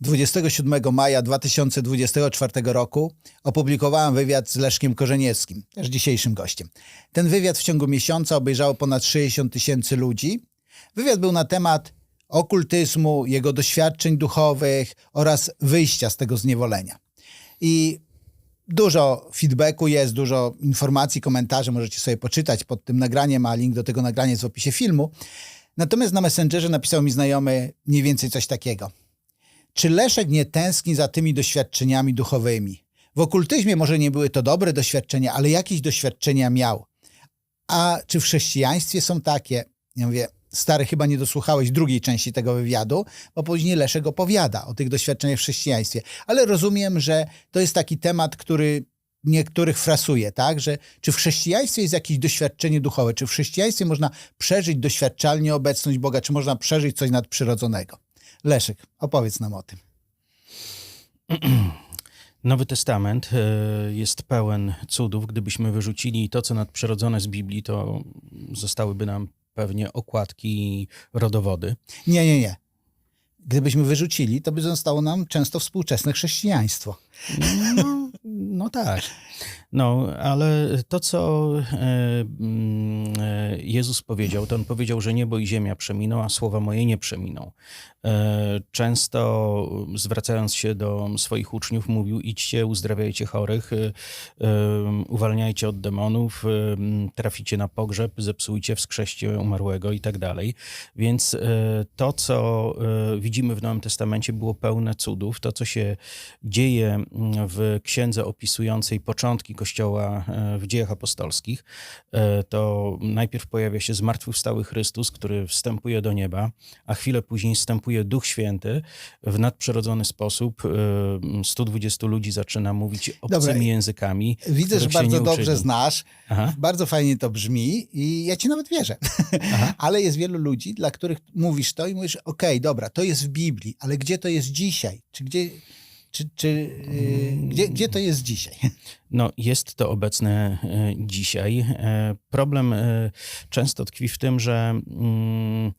27 maja 2024 roku opublikowałem wywiad z Leszkiem Korzeniewskim, też dzisiejszym gościem. Ten wywiad w ciągu miesiąca obejrzało ponad 60 tysięcy ludzi. Wywiad był na temat okultyzmu, jego doświadczeń duchowych oraz wyjścia z tego zniewolenia. I dużo feedbacku jest, dużo informacji, komentarzy, możecie sobie poczytać pod tym nagraniem, a link do tego nagrania jest w opisie filmu. Natomiast na Messengerze napisał mi znajomy mniej więcej coś takiego. Czy Leszek nie tęskni za tymi doświadczeniami duchowymi? W okultyzmie może nie były to dobre doświadczenia, ale jakieś doświadczenia miał. A czy w chrześcijaństwie są takie? Ja mówię, stary, chyba nie dosłuchałeś drugiej części tego wywiadu, bo później Leszek opowiada o tych doświadczeniach w chrześcijaństwie. Ale rozumiem, że to jest taki temat, który niektórych frasuje, tak? Że czy w chrześcijaństwie jest jakieś doświadczenie duchowe? Czy w chrześcijaństwie można przeżyć doświadczalnie obecność Boga? Czy można przeżyć coś nadprzyrodzonego? Leszek, opowiedz nam o tym. Nowy Testament e, jest pełen cudów. Gdybyśmy wyrzucili to, co nadprzyrodzone z Biblii, to zostałyby nam pewnie okładki rodowody. Nie, nie, nie. Gdybyśmy wyrzucili, to by zostało nam często współczesne chrześcijaństwo. No, no tak. No, ale to, co e, mm, e, Jezus powiedział, to on powiedział, że niebo i ziemia przeminą, a słowa moje nie przeminą. E, Często zwracając się do swoich uczniów, mówił: idźcie, uzdrawiajcie chorych, uwalniajcie od demonów, traficie na pogrzeb, zepsujcie, wskrzeście umarłego i tak dalej. Więc to, co widzimy w Nowym Testamencie, było pełne cudów. To, co się dzieje m, w księdze opisującej początki Kościoła e, w dziejach apostolskich, e, to najpierw pojawia się zmartwychwstały Chrystus, który wstępuje do nieba, a chwilę później wstępuje Duch Święty w nadprzyrodzony sposób. e, 120 ludzi zaczyna mówić obcymi Dobra. językami. Widzę, że bardzo dobrze uczyli. znasz. Aha. Bardzo fajnie to brzmi i ja ci nawet wierzę. Ale jest wielu ludzi, dla których mówisz to i mówisz, okej, dobra, to jest w Biblii, ale gdzie to jest dzisiaj? Czy gdzie, czy, czy, yy, gdzie, gdzie to jest dzisiaj? No, jest to obecne e, dzisiaj. E, Problem e, często tkwi w tym, że mm,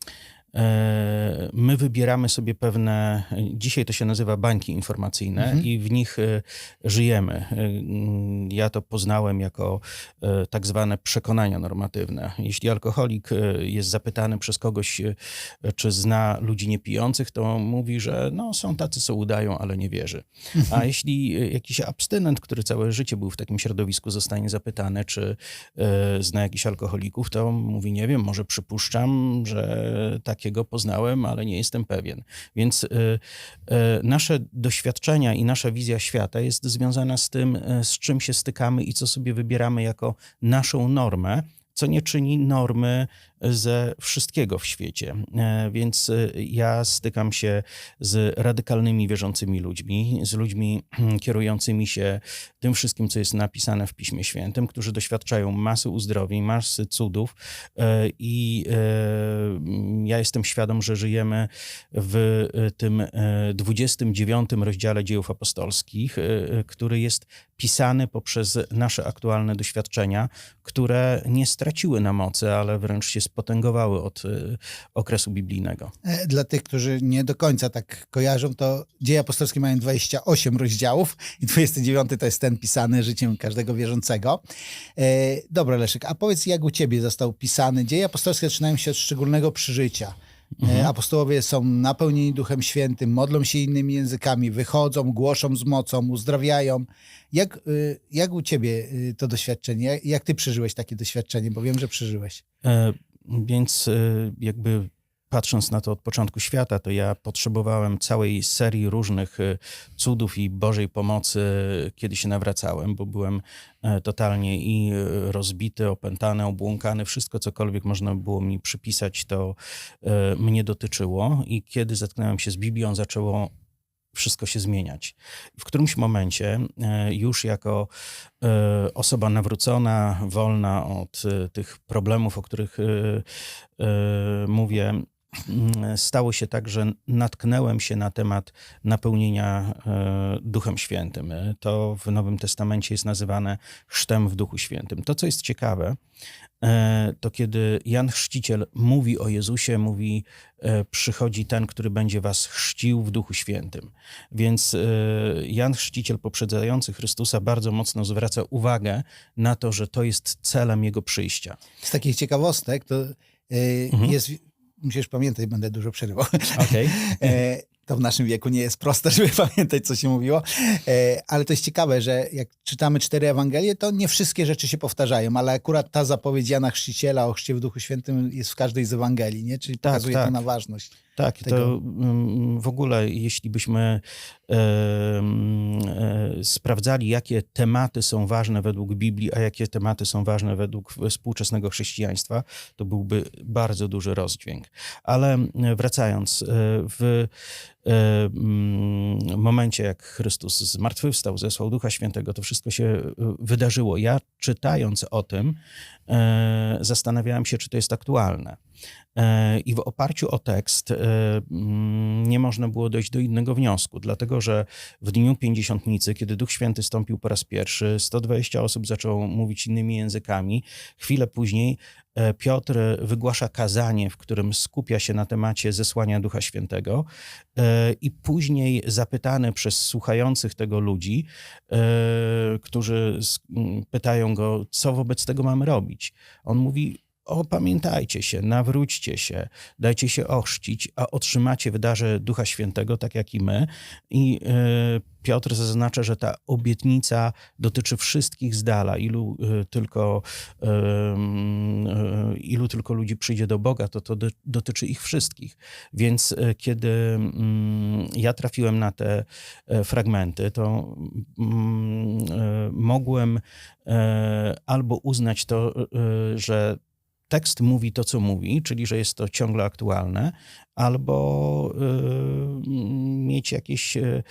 my wybieramy sobie pewne, dzisiaj to się nazywa bańki informacyjne Mhm. i w nich e, żyjemy. E, mm, Ja to poznałem jako e, tak zwane przekonania normatywne. Jeśli alkoholik e, jest zapytany przez kogoś, e, czy zna ludzi niepijących, to mówi, że no, są tacy, co udają, ale nie wierzy. A jeśli e, jakiś abstynent, który całe życie był w takim środowisku, zostanie zapytany, czy e, zna jakichś alkoholików, to mówi, nie wiem, może przypuszczam, że takiego poznałem, ale nie jestem pewien. Więc e, e, nasze doświadczenia i nasza wizja świata jest związana z tym, e, z czym się stykamy i co sobie wybieramy jako naszą normę, co nie czyni normy ze wszystkiego w świecie. E, Więc e, ja stykam się z radykalnymi wierzącymi ludźmi, z ludźmi kierującymi się tym wszystkim, co jest napisane w Piśmie Świętym, którzy doświadczają masy uzdrowień, masy cudów e, i ja jestem świadom, że żyjemy w tym e, 29 rozdziale dziejów apostolskich, który jest pisany poprzez nasze aktualne doświadczenia, które nie straciły na mocy, ale wręcz się spotęgowały od e, okresu biblijnego. E, Dla tych, którzy nie do końca tak kojarzą, to Dzieje Apostolskie mają 28 rozdziałów i 29 to jest ten pisany życiem każdego wierzącego. E, Dobra, Leszek, a powiedz, jak u ciebie został pisany? Dzieje Apostolskie zaczynają się od szczególnego przeżycia. E, Apostołowie są napełnieni Duchem Świętym, modlą się innymi językami, wychodzą, głoszą z mocą, uzdrawiają. Jak, y, jak u ciebie y, to doświadczenie? Jak ty przeżyłeś takie doświadczenie? Bo wiem, że przeżyłeś. Więc e, jakby patrząc na to od początku świata, to ja potrzebowałem całej serii różnych e, cudów i Bożej pomocy, kiedy się nawracałem, bo byłem e, totalnie i e, rozbity, opętany, obłąkany. Wszystko, cokolwiek można było mi przypisać, to e, mnie dotyczyło. I kiedy zetknąłem się z Biblią, zaczęło wszystko się zmieniać. W którymś momencie, e, już jako e, osoba nawrócona, wolna od e, tych problemów, o których mówię, stało się tak, że natknęłem się na temat napełnienia Duchem Świętym. To w Nowym Testamencie jest nazywane chrztem w Duchu Świętym. To, co jest ciekawe, to kiedy Jan Chrzciciel mówi o Jezusie, mówi, e, przychodzi ten, który będzie was chrzcił w Duchu Świętym. Więc e, Jan Chrzciciel poprzedzający Chrystusa bardzo mocno zwraca uwagę na to, że to jest celem jego przyjścia. Z takich ciekawostek to Mhm. jest, musisz pamiętać, będę dużo przerywał. Okej? To w naszym wieku nie jest proste, żeby pamiętać, co się mówiło, e, ale to jest ciekawe, że jak czytamy cztery Ewangelie, to nie wszystkie rzeczy się powtarzają, ale akurat ta zapowiedź Jana Chrzciciela o chrzcie w Duchu Świętym jest w każdej z Ewangelii, nie? czyli Tak, pokazuje to tak. na ważność. Tak, tego. to mm, w ogóle, jeśli byśmy e, e, sprawdzali, jakie tematy są ważne według Biblii, a jakie tematy są ważne według współczesnego chrześcijaństwa, to byłby bardzo duży rozdźwięk. Ale wracając, e, w e, momencie, jak Chrystus zmartwychwstał, zesłał Ducha Świętego, to wszystko się e, wydarzyło. Ja czytając o tym, zastanawiałem się, czy to jest aktualne. E, I w oparciu o tekst e, mm, nie można było dojść do innego wniosku, dlatego że w dniu pięćdziesiątnicy, kiedy Duch Święty stąpił po raz pierwszy, 120 osób zaczęło mówić innymi językami. Chwilę później e, Piotr wygłasza kazanie, w którym skupia się na temacie zesłania Ducha Świętego e, i później zapytany przez słuchających tego ludzi, e, którzy pytają go, co wobec tego mamy robić. On mówi, opamiętajcie się, nawróćcie się, dajcie się ochrzcić, a otrzymacie w darze Ducha Świętego, tak jak i my. I e, Piotr zaznacza, że ta obietnica dotyczy wszystkich z dala, ilu e, tylko, e, ilu tylko ludzi przyjdzie do Boga, to to do, dotyczy ich wszystkich. Więc kiedy mm, ja trafiłem na te fragmenty, to mm, mogłem albo uznać to, że tekst mówi to, co mówi, czyli że jest to ciągle aktualne, albo y, mieć jakieś y,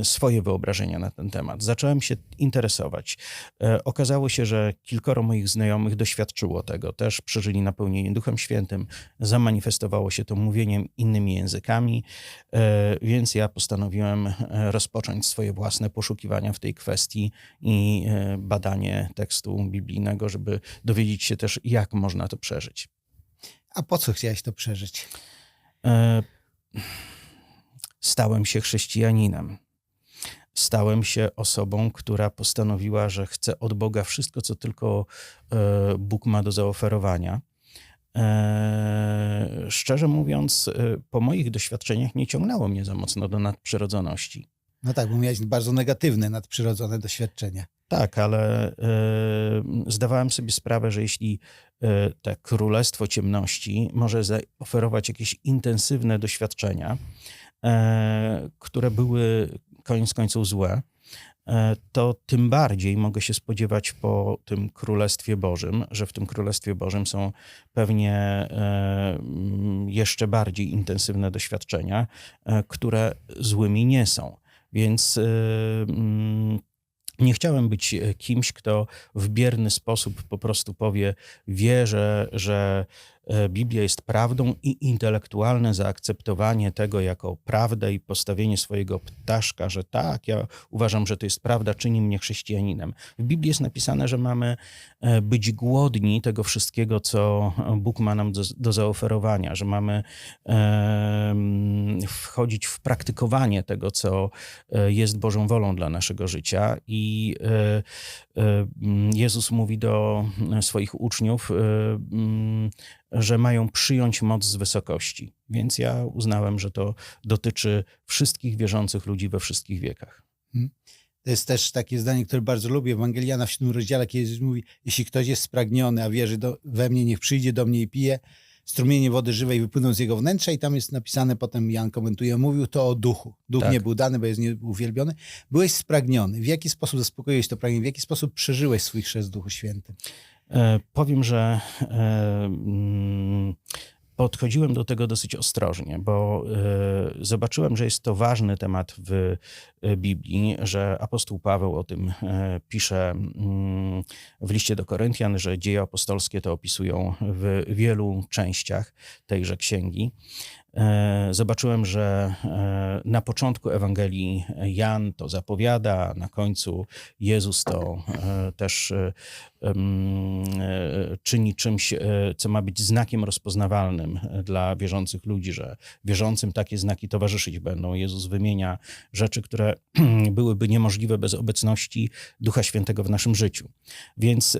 y, swoje wyobrażenia na ten temat. Zacząłem się interesować. E, Okazało się, że kilkoro moich znajomych doświadczyło tego, też przeżyli napełnienie Duchem Świętym, zamanifestowało się to mówieniem innymi językami, e, więc ja postanowiłem e, rozpocząć swoje własne poszukiwania w tej kwestii i badanie tekstu biblijnego, żeby dowiedzieć się też, jak można to przeżyć. A po co chciałeś to przeżyć? E, Stałem się chrześcijaninem. Stałem się osobą, która postanowiła, że chce od Boga wszystko, co tylko e, Bóg ma do zaoferowania. E, Szczerze mówiąc, e, po moich doświadczeniach nie ciągnęło mnie za mocno do nadprzyrodzoności. No tak, bo miałeś bardzo negatywne, nadprzyrodzone doświadczenia. Tak, ale zdawałem sobie sprawę, że jeśli te królestwo ciemności może zaoferować jakieś intensywne doświadczenia, e, które były koniec końców złe, e, to tym bardziej mogę się spodziewać po tym Królestwie Bożym, że w tym Królestwie Bożym są pewnie jeszcze bardziej intensywne doświadczenia, e, które złymi nie są. Więc nie chciałem być e, kimś, kto w bierny sposób po prostu powie, wierzę, że e, Biblia jest prawdą i intelektualne zaakceptowanie tego jako prawdę i postawienie swojego ptaszka, że tak, ja uważam, że to jest prawda, czyni mnie chrześcijaninem. W Biblii jest napisane, że mamy e, być głodni tego wszystkiego, co Bóg ma nam do, do zaoferowania, że mamy em, wchodzić w praktykowanie tego, co e, jest Bożą wolą dla naszego życia. I e, e, Jezus mówi do e, swoich uczniów, e, że mają przyjąć moc z wysokości. Więc ja uznałem, że to dotyczy wszystkich wierzących ludzi we wszystkich wiekach. To jest też takie zdanie, które bardzo lubię. Ewangeliana w siódmym rozdziale, kiedy Jezus mówi, jeśli ktoś jest spragniony, a wierzy do, we mnie, niech przyjdzie do mnie i pije, strumienie wody żywej wypłyną z jego wnętrza i tam jest napisane, potem Jan komentuje, mówił to o duchu. Duch Tak. nie był dany, bo jest nieuwielbiony. Byłeś spragniony. W jaki sposób zaspokoiłeś to pragnienie? W jaki sposób przeżyłeś swój chrzest w Duchu Świętym? E, Powiem, że e, mm, podchodziłem do tego dosyć ostrożnie, bo e, zobaczyłem, że jest to ważny temat w Biblii, że apostoł Paweł o tym pisze mm, w liście do Koryntian, że dzieje apostolskie to opisują w wielu częściach tejże księgi. E, zobaczyłem, że e, na początku Ewangelii Jan to zapowiada, na końcu Jezus to e, też czyni czymś, co ma być znakiem rozpoznawalnym dla wierzących ludzi, że wierzącym takie znaki towarzyszyć będą. Jezus wymienia rzeczy, które byłyby niemożliwe bez obecności Ducha Świętego w naszym życiu. Więc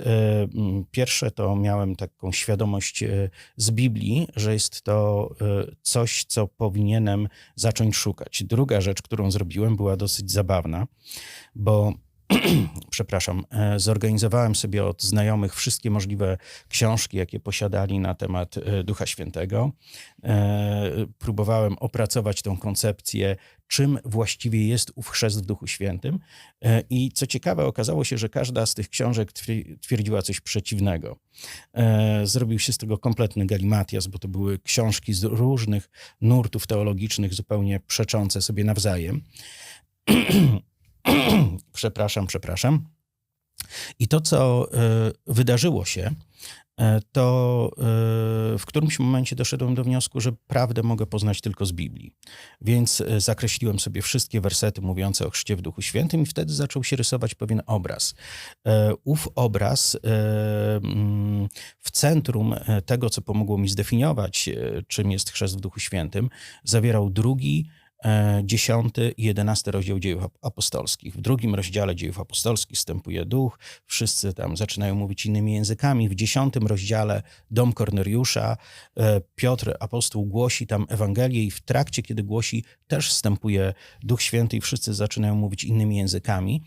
pierwsze to miałem taką świadomość z Biblii, że jest to e, coś, co powinienem zacząć szukać. Druga rzecz, którą zrobiłem, była dosyć zabawna, bo przepraszam, e, zorganizowałem sobie od znajomych wszystkie możliwe książki, jakie posiadali na temat e, Ducha Świętego. E, Próbowałem opracować tą koncepcję, czym właściwie jest ów chrzest w Duchu Świętym. I co ciekawe, okazało się, że każda z tych książek twier- twierdziła coś przeciwnego. Zrobił się z tego kompletny galimatias, bo to były książki z różnych nurtów teologicznych, zupełnie przeczące sobie nawzajem. przepraszam, przepraszam. I to, co e, wydarzyło się, e, to e, w którymś momencie doszedłem do wniosku, że prawdę mogę poznać tylko z Biblii. Więc zakreśliłem sobie wszystkie wersety mówiące o chrzcie w Duchu Świętym i wtedy zaczął się rysować pewien obraz. Ów obraz mm, w centrum tego, co pomogło mi zdefiniować, czym jest chrzest w Duchu Świętym, zawierał drugi, e, dziesiąty i jedenasty rozdział dziejów ap- apostolskich. W drugim rozdziale dziejów apostolskich wstępuje duch, wszyscy tam zaczynają mówić innymi językami. W dziesiątym rozdziale dom Korneliusza, e, Piotr apostoł głosi tam Ewangelię i w trakcie, kiedy głosi, też wstępuje Duch Święty i wszyscy zaczynają mówić innymi językami.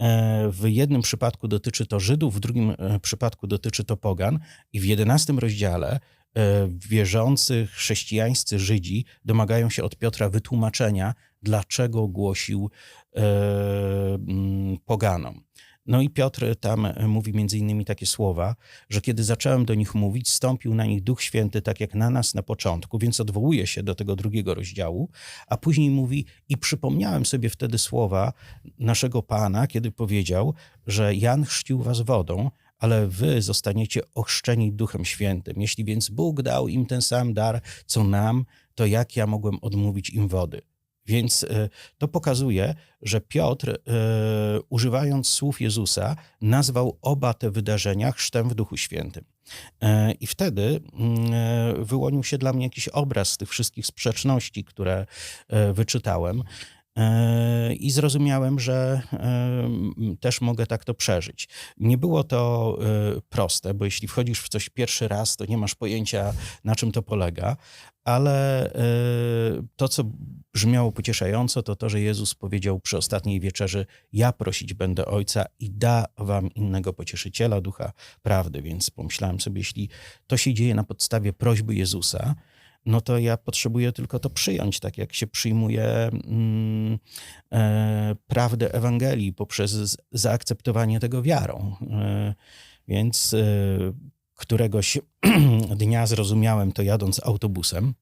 E, W jednym przypadku dotyczy to Żydów, w drugim e, przypadku dotyczy to pogan i w jedenastym rozdziale wierzący chrześcijańscy Żydzi domagają się od Piotra wytłumaczenia, dlaczego głosił e, mm, poganom. No i Piotr tam mówi między innymi takie słowa, że kiedy zacząłem do nich mówić, stąpił na nich Duch Święty tak jak na nas na początku, więc odwołuje się do tego drugiego rozdziału, a później mówi i przypomniałem sobie wtedy słowa naszego Pana, kiedy powiedział, że Jan chrzcił was wodą, ale wy zostaniecie ochrzczeni Duchem Świętym. Jeśli więc Bóg dał im ten sam dar, co nam, to jak ja mogłem odmówić im wody? Więc e, to pokazuje, że Piotr, e, używając słów Jezusa, nazwał oba te wydarzenia chrztem w Duchu Świętym. E, I wtedy mm, wyłonił się dla mnie jakiś obraz z tych wszystkich sprzeczności, które wyczytałem. E, I zrozumiałem, że też mogę tak to przeżyć. Nie było to e, proste, bo jeśli wchodzisz w coś pierwszy raz, to nie masz pojęcia, na czym to polega, ale e, to, co brzmiało pocieszająco, to to, że Jezus powiedział przy ostatniej wieczerzy: Ja prosić będę Ojca i da wam innego pocieszyciela, ducha prawdy. Więc pomyślałem sobie, jeśli to się dzieje na podstawie prośby Jezusa, no to ja potrzebuję tylko to przyjąć, tak jak się przyjmuje mm, e, prawdę Ewangelii poprzez zaakceptowanie tego wiarą. E, więc e, któregoś dnia zrozumiałem to jadąc autobusem.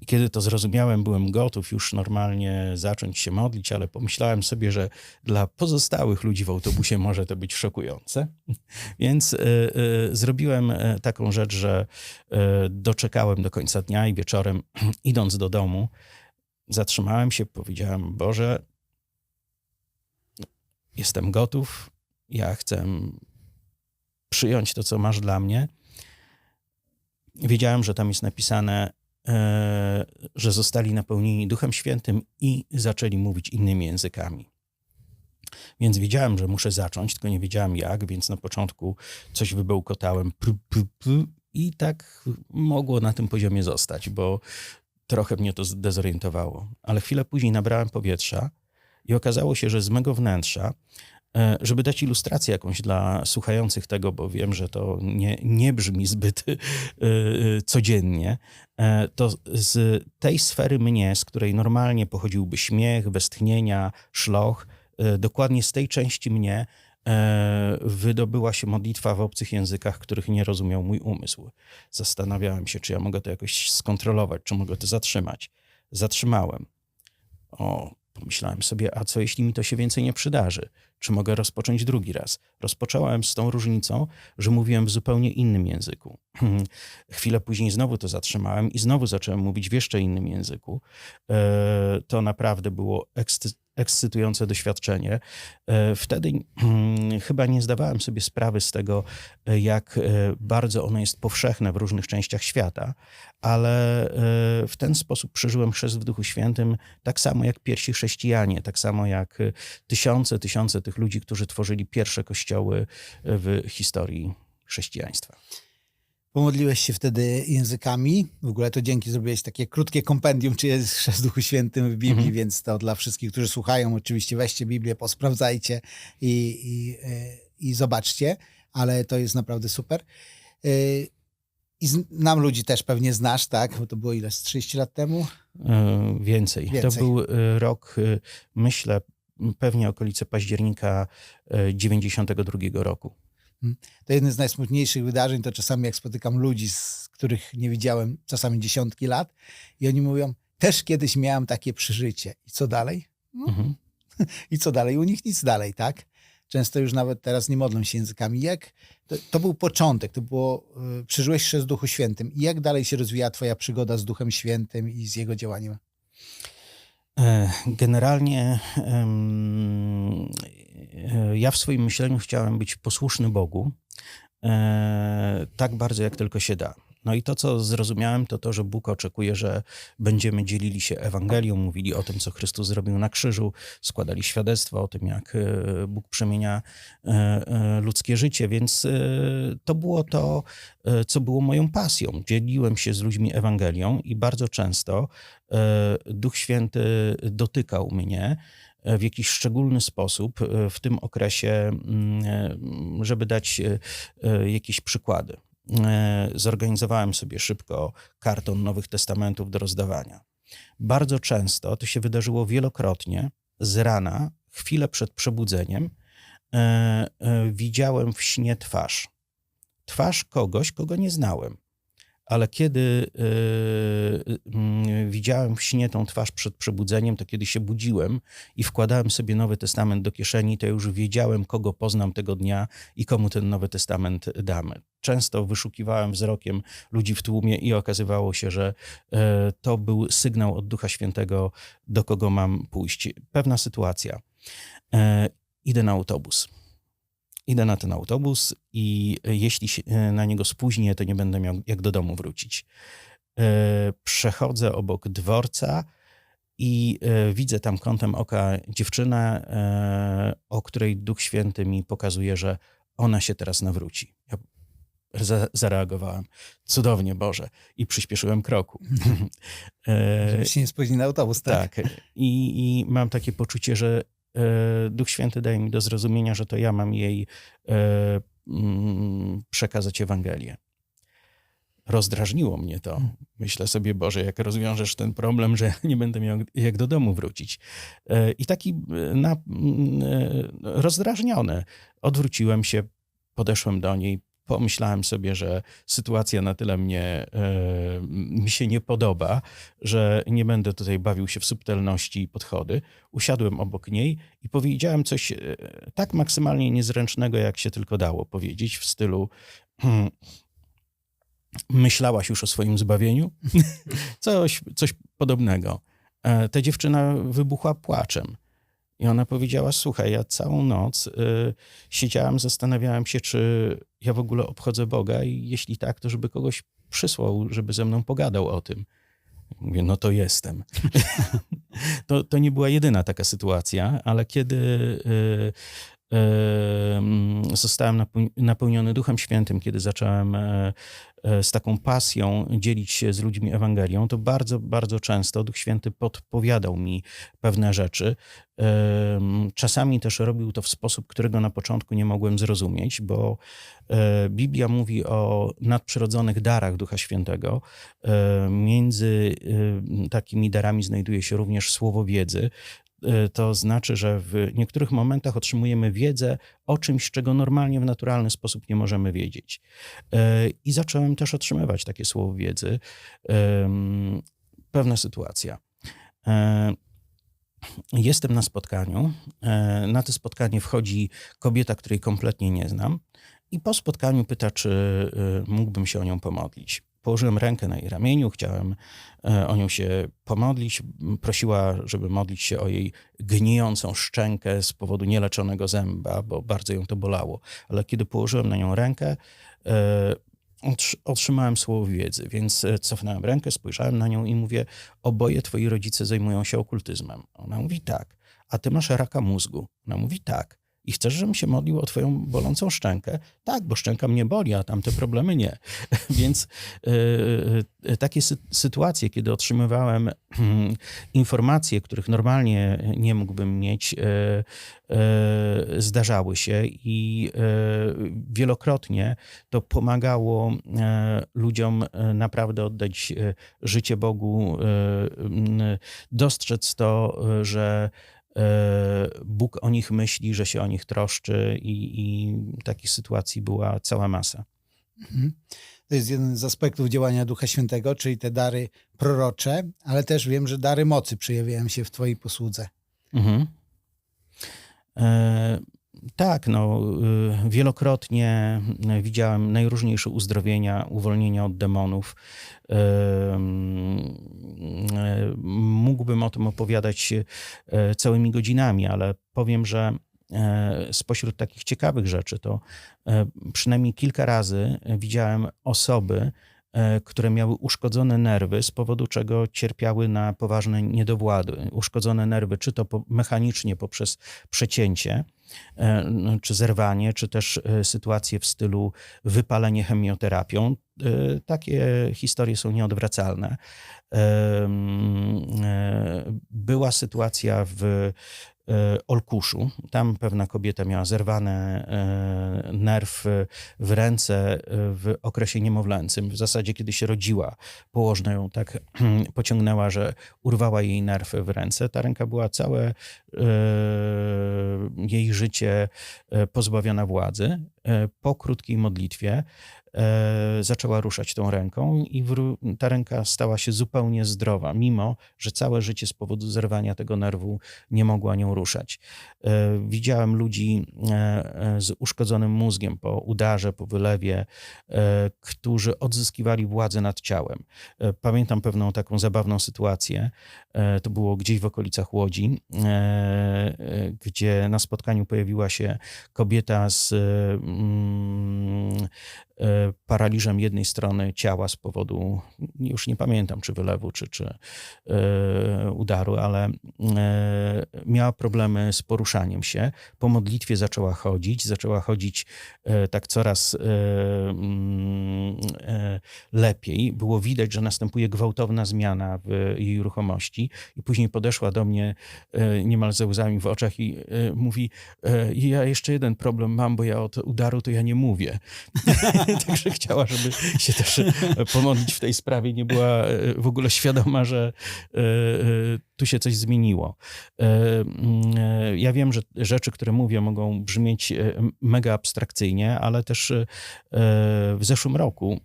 I kiedy to zrozumiałem, byłem gotów już normalnie zacząć się modlić, ale pomyślałem sobie, że dla pozostałych ludzi w autobusie może to być szokujące. Więc y, y, zrobiłem y, taką rzecz, że y, doczekałem do końca dnia i wieczorem, idąc do domu, zatrzymałem się, powiedziałem: Boże, jestem gotów, ja chcę przyjąć to, co masz dla mnie. Wiedziałem, że tam jest napisane, e, że zostali napełnieni Duchem Świętym i zaczęli mówić innymi językami. Więc wiedziałem, że muszę zacząć, tylko nie wiedziałem jak, więc na początku coś wybełkotałem pr, i tak mogło na tym poziomie zostać, bo trochę mnie to zdezorientowało. Ale chwilę później nabrałem powietrza i okazało się, że z mego wnętrza E, żeby dać ilustrację jakąś dla słuchających tego, bo wiem, że to nie, nie brzmi zbyt e, e, codziennie, e, to z tej sfery mnie, z której normalnie pochodziłby śmiech, westchnienia, szloch, e, dokładnie z tej części mnie e, wydobyła się modlitwa w obcych językach, których nie rozumiał mój umysł. Zastanawiałem się, czy ja mogę to jakoś skontrolować, czy mogę to zatrzymać. Zatrzymałem. O, pomyślałem sobie, a co jeśli mi to się więcej nie przydarzy? Czy mogę rozpocząć drugi raz? Rozpocząłem z tą różnicą, że mówiłem w zupełnie innym języku. Chwilę później znowu to zatrzymałem i znowu zacząłem mówić w jeszcze innym języku. E, To naprawdę było ekscy- ekscytujące doświadczenie. E, Wtedy mm, chyba nie zdawałem sobie sprawy z tego, e, jak e, bardzo ono jest powszechne w różnych częściach świata, ale w ten sposób przeżyłem chrzest w Duchu Świętym tak samo jak pierwsi chrześcijanie, tak samo jak tysiące, tysiące tych ludzi, którzy tworzyli pierwsze kościoły w historii chrześcijaństwa. Pomodliłeś się wtedy językami. W ogóle to dzięki zrobiłeś takie krótkie kompendium, czy jest chrzest Duchu Świętym w Biblii, Mhm. więc to dla wszystkich, którzy słuchają, oczywiście weźcie Biblię, posprawdzajcie i, i, e, i zobaczcie, ale to jest naprawdę super. E, I znam ludzi też pewnie znasz, tak? Bo to było ile? Z 30 lat temu? Więcej. Więcej. To był e, rok, myślę, pewnie okolice października e, 92 roku. To jedno z najsmutniejszych wydarzeń, to czasami jak spotykam ludzi, z których nie widziałem czasami dziesiątki lat i oni mówią, też kiedyś miałem takie przeżycie. I co dalej? No, Mhm. I co dalej? U nich nic dalej, tak? Często już nawet teraz nie modlą się językami. Jak, to, to był początek, to było, y, przeżyłeś się z Duchu Świętym. I jak dalej się rozwija twoja przygoda z Duchem Świętym i z Jego działaniem? E, Generalnie ja w swoim myśleniu chciałem być posłuszny Bogu e, tak bardzo, jak tylko się da. No i to, co zrozumiałem, to to, że Bóg oczekuje, że będziemy dzielili się Ewangelią, mówili o tym, co Chrystus zrobił na krzyżu, składali świadectwo o tym, jak e, Bóg przemienia e, e, ludzkie życie, więc e, to było to, e, co było moją pasją. Dzieliłem się z ludźmi Ewangelią i bardzo często e, Duch Święty dotykał mnie e, w jakiś szczególny sposób e, w tym okresie, mm, e, żeby dać e, jakieś przykłady. Zorganizowałem sobie szybko karton Nowych Testamentów do rozdawania. Bardzo często, to się wydarzyło wielokrotnie, z rana, chwilę przed przebudzeniem, widziałem w śnie twarz. Twarz kogoś, kogo nie znałem. Ale kiedy mm, widziałem w śnie tą twarz przed przebudzeniem, to kiedy się budziłem i wkładałem sobie Nowy Testament do kieszeni, to już wiedziałem, kogo poznam tego dnia i komu ten Nowy Testament damy. Często wyszukiwałem wzrokiem ludzi w tłumie i okazywało się, że e, to był sygnał od Ducha Świętego, do kogo mam pójść. Pewna sytuacja. E, Idę na autobus. Idę na ten autobus i jeśli się e, na niego spóźnię, to nie będę miał jak do domu wrócić. E, Przechodzę obok dworca i e, widzę tam kątem oka dziewczynę, e, o której Duch Święty mi pokazuje, że ona się teraz nawróci. Ja za, zareagowałem. Cudownie, Boże. I przyspieszyłem kroku. E, Żebyś się nie spóźnił na autobus, tak? tak. I, I mam takie poczucie, że e, Duch Święty daje mi do zrozumienia, że to ja mam jej e, mm, przekazać Ewangelię. Rozdrażniło mnie to. Myślę sobie, Boże, jak rozwiążesz ten problem, że nie będę miał jak do domu wrócić. E, I taki e, na, mm, e, rozdrażniony odwróciłem się, podeszłem do niej, pomyślałem sobie, że sytuacja na tyle mnie, e, mi się nie podoba, że nie będę tutaj bawił się w subtelności i podchody. Usiadłem obok niej i powiedziałem coś e, tak maksymalnie niezręcznego, jak się tylko dało powiedzieć, w stylu hmm, myślałaś już o swoim zbawieniu? coś, coś podobnego. E, Ta dziewczyna wybuchła płaczem. I ona powiedziała: Słuchaj, ja całą noc y, siedziałam, zastanawiałam się, czy ja w ogóle obchodzę Boga, i jeśli tak, to żeby kogoś przysłał, żeby ze mną pogadał o tym. Mówię, no to jestem. to, to nie była jedyna taka sytuacja, ale kiedy y, zostałem napeł- napełniony Duchem Świętym, kiedy zacząłem e, e, z taką pasją dzielić się z ludźmi Ewangelią, to bardzo, bardzo często Duch Święty podpowiadał mi pewne rzeczy. Czasami też robił to w sposób, którego na początku nie mogłem zrozumieć, bo e, Biblia mówi o nadprzyrodzonych darach Ducha Świętego. Między takimi darami znajduje się również słowo wiedzy. E, To znaczy, że w niektórych momentach otrzymujemy wiedzę o czymś, czego normalnie w naturalny sposób nie możemy wiedzieć. E, I zacząłem też otrzymywać takie słowo wiedzy. Pewna sytuacja. E, jestem na spotkaniu. Na to spotkanie wchodzi kobieta, której kompletnie nie znam. I po spotkaniu pyta, czy mógłbym się o nią pomodlić. Położyłem rękę na jej ramieniu, chciałem e, o nią się pomodlić. Prosiła, żeby modlić się o jej gnijącą szczękę z powodu nieleczonego zęba, bo bardzo ją to bolało. Ale kiedy położyłem na nią rękę, e, otrzy- otrzymałem słowo wiedzy, więc e, cofnąłem rękę, spojrzałem na nią i mówię: Oboje twoi rodzice zajmują się okultyzmem. Ona mówi: Tak. A ty masz raka mózgu. Ona mówi: Tak. I chcesz, żebym się modlił o twoją bolącą szczękę? Tak, bo szczęka mnie boli, a tamte problemy nie. Więc e, e, takie sy- sytuacje, kiedy otrzymywałem informacje, których normalnie nie mógłbym mieć, e, e, zdarzały się i e, wielokrotnie to pomagało e, ludziom e, naprawdę oddać e, życie Bogu, e, dostrzec to, e, że e, Bóg o nich myśli, że się o nich troszczy i, i takich sytuacji była cała masa. Mhm. To jest jeden z aspektów działania Ducha Świętego, czyli te dary prorocze, ale też wiem, że dary mocy przejawiają się w Twojej posłudze. Mhm. E, tak, no, y, wielokrotnie y, widziałem najróżniejsze uzdrowienia, uwolnienia od demonów. Em, e, Mógłbym o tym opowiadać całymi godzinami, ale powiem, że e, spośród takich ciekawych rzeczy to e, przynajmniej kilka razy widziałem osoby, e, które miały uszkodzone nerwy, z powodu czego cierpiały na poważne niedowłady. Uszkodzone nerwy, czy to mechanicznie poprzez przecięcie, czy zerwanie, czy też e, sytuacje w stylu wypalenie chemioterapią. E, Takie historie są nieodwracalne. E, Była sytuacja w e, Olkuszu. Tam pewna kobieta miała zerwane e, nerw w ręce e, w okresie niemowlęcym. W zasadzie, kiedy się rodziła, położna ją tak pociągnęła, że urwała jej nerw w ręce. Ta ręka była całe e, jej życie e, pozbawiona władzy. E, Po krótkiej modlitwie e, zaczęła ruszać tą ręką i ta ręka stała się zupełnie zdrowa, mimo że całe życie z powodu zerwania tego nerwu nie mogła nią ruszać. E, Widziałem ludzi e, e, z uszkodzonym mózgiem po udarze, po wylewie, e, którzy odzyskiwali władzę nad ciałem. E, Pamiętam pewną taką zabawną sytuację. E, To było gdzieś w okolicach Łodzi, e, e, gdzie na spotkaniu pojawiła się kobieta z mm, e, paraliżem jednej strony ciała z powodu, już nie pamiętam, czy wylewu, czy, czy e, udaru, ale e, miała problemy z poruszaniem się. Po modlitwie zaczęła chodzić, zaczęła chodzić e, tak coraz mm, lepiej. Było widać, że następuje gwałtowna zmiana w jej ruchomości i później podeszła do mnie niemal ze łzami w oczach i mówi, ja jeszcze jeden problem mam, bo ja od udaru to ja nie mówię. Także chciała, żeby się też e, pomodlić w tej sprawie. Nie była e, w ogóle świadoma, że e, tu się coś zmieniło. Mm, Ja wiem, że rzeczy, które mówię, mogą brzmieć mega abstrakcyjnie, ale też w zeszłym roku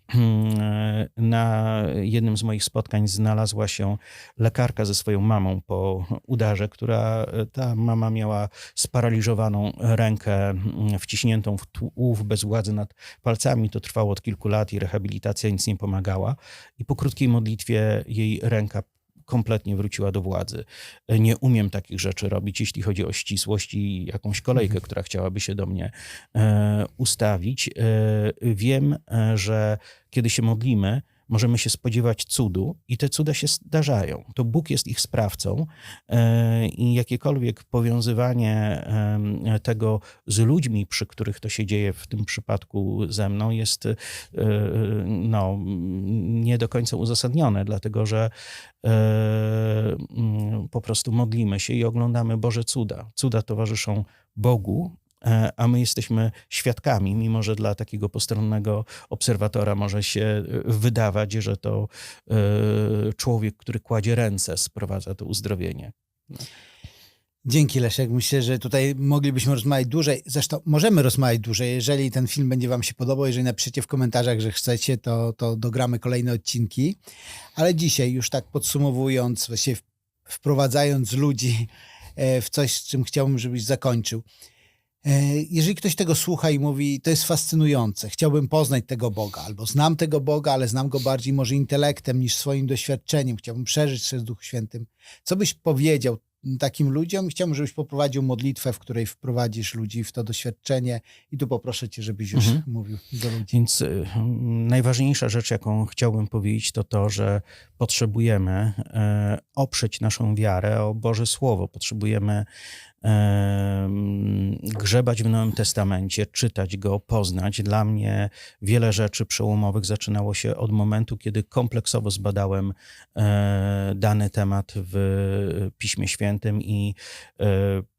na jednym z moich spotkań znalazła się lekarka ze swoją mamą po udarze, która ta mama miała sparaliżowaną rękę mm, wciśniętą w tułów bez władzy nad palcami. To trwało od kilku lat i rehabilitacja nic nie pomagała. I po krótkiej modlitwie jej ręka kompletnie wróciła do władzy. Nie umiem takich rzeczy robić, jeśli chodzi o ścisłość i jakąś kolejkę, która chciałaby się do mnie e, ustawić. E, wiem, e, że kiedy się modlimy, możemy się spodziewać cudu i te cuda się zdarzają. To Bóg jest ich sprawcą e, i jakiekolwiek powiązywanie tego z ludźmi, przy których to się dzieje, w tym przypadku ze mną, jest e, no, nie do końca uzasadnione, dlatego że e, po prostu modlimy się i oglądamy Boże cuda. Cuda towarzyszą Bogu, a my jesteśmy świadkami, mimo że dla takiego postronnego obserwatora może się e, wydawać, że to e, człowiek, który kładzie ręce, sprowadza to uzdrowienie. Dzięki Leszek. Myślę, że tutaj moglibyśmy rozmawiać dłużej. Zresztą możemy rozmawiać dłużej. Jeżeli ten film będzie Wam się podobał, jeżeli napiszecie w komentarzach, że chcecie, to, to dogramy kolejne odcinki. Ale dzisiaj, już tak podsumowując, właściwie wprowadzając ludzi e, w coś, z czym chciałbym, żebyś zakończył. E, Jeżeli ktoś tego słucha i mówi, to jest fascynujące, chciałbym poznać tego Boga, albo znam tego Boga, ale znam go bardziej może intelektem niż swoim doświadczeniem, chciałbym przeżyć się z Duchem Świętym. Co byś powiedział takim ludziom? Chciałbym, żebyś poprowadził modlitwę, w której wprowadzisz ludzi w to doświadczenie i tu poproszę cię, żebyś już Mhm. mówił do ludzi. Więc y, najważniejsza rzecz, jaką chciałbym powiedzieć, to to, że potrzebujemy e, oprzeć naszą wiarę o Boże Słowo. Potrzebujemy grzebać w Nowym Testamencie, czytać go, poznać. Dla mnie wiele rzeczy przełomowych zaczynało się od momentu, kiedy kompleksowo zbadałem e, dany temat w Piśmie Świętym i e,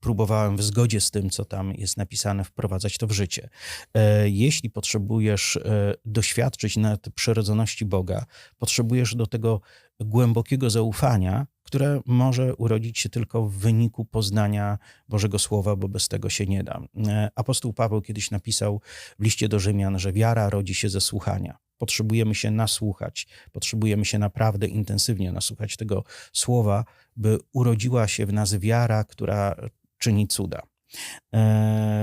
próbowałem w zgodzie z tym, co tam jest napisane, wprowadzać to w życie. E, Jeśli potrzebujesz doświadczyć nadprzyrodzoności Boga, potrzebujesz do tego głębokiego zaufania, które może urodzić się tylko w wyniku poznania Bożego Słowa, bo bez tego się nie da. E, Apostoł Paweł kiedyś napisał w liście do Rzymian, że wiara rodzi się ze słuchania. Potrzebujemy się nasłuchać, potrzebujemy się naprawdę intensywnie nasłuchać tego słowa, by urodziła się w nas wiara, która czyni cuda. E,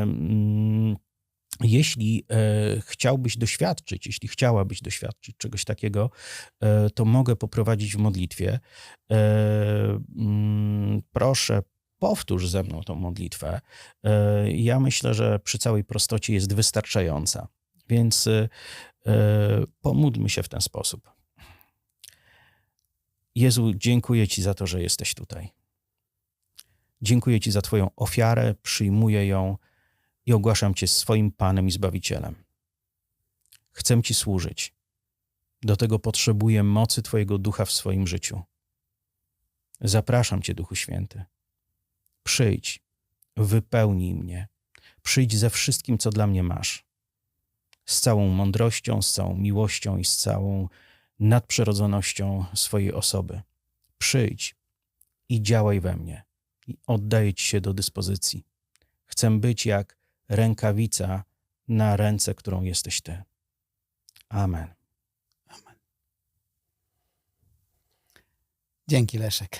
mm, jeśli e, chciałbyś doświadczyć, jeśli chciałabyś doświadczyć czegoś takiego, e, to mogę poprowadzić w modlitwie. E, mm, proszę, powtórz ze mną tą modlitwę. Ja myślę, że przy całej prostocie jest wystarczająca. Więc pomódlmy się w ten sposób. Jezu, dziękuję Ci za to, że jesteś tutaj. Dziękuję Ci za Twoją ofiarę, przyjmuję ją i ogłaszam Cię swoim Panem i Zbawicielem. Chcę Ci służyć. Do tego potrzebuję mocy Twojego ducha w swoim życiu. Zapraszam Cię, Duchu Święty. Przyjdź, wypełnij mnie. Przyjdź ze wszystkim, co dla mnie masz. Z całą mądrością, z całą miłością i z całą nadprzyrodzonością swojej osoby. Przyjdź i działaj we mnie. I oddaję Ci się do dyspozycji. Chcę być jak rękawica na ręce, którą jesteś Ty. Amen. Amen. Dzięki, Leszek.